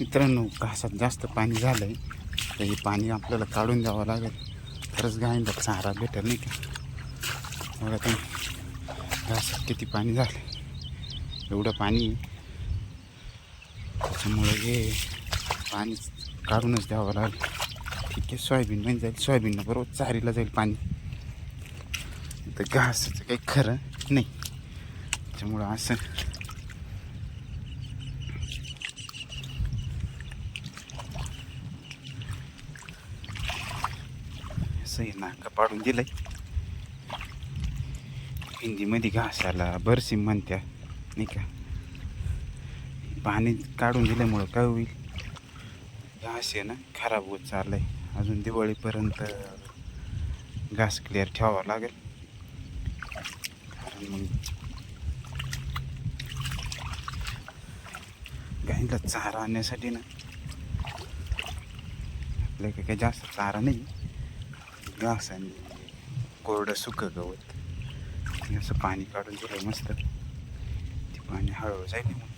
मित्रांनो घासात जास्त पाणी झालं आहे तर हे पाणी आपल्याला काढून द्यावं लागेल. खरंच गायींना चारा भेटेल नाही का? बघा तुम्ही घासात किती पाणी झालं एवढं पाणी त्याच्यामुळे हे पाणी काढूनच द्यावं लागेल. ठीक आहे सोयाबीन म्हणजे जाईल. सोयाबीननं बरोबर चारीला जाईल पाणी. तर घासाचं काही खरं नाही. त्याच्यामुळं असं असं हे नाका पाडून दिलंय. हिंदीमध्ये घासाला बरसीम म्हणत्या नाही का? पाणी काढून दिल्यामुळं काय होईल? घास आहे ना खराब होत चाललंय. अजून दिवाळीपर्यंत घास क्लिअर ठेवावा लागेल. कारण मग गाईला चारा आणण्यासाठी ना आपल्याकडे काही जास्त चारा नाही. घास आणि कोरडं सुकं गवत हे असं पाणी काढून दिलं मस्त ते पाणी हळूहळू जाईल निघून.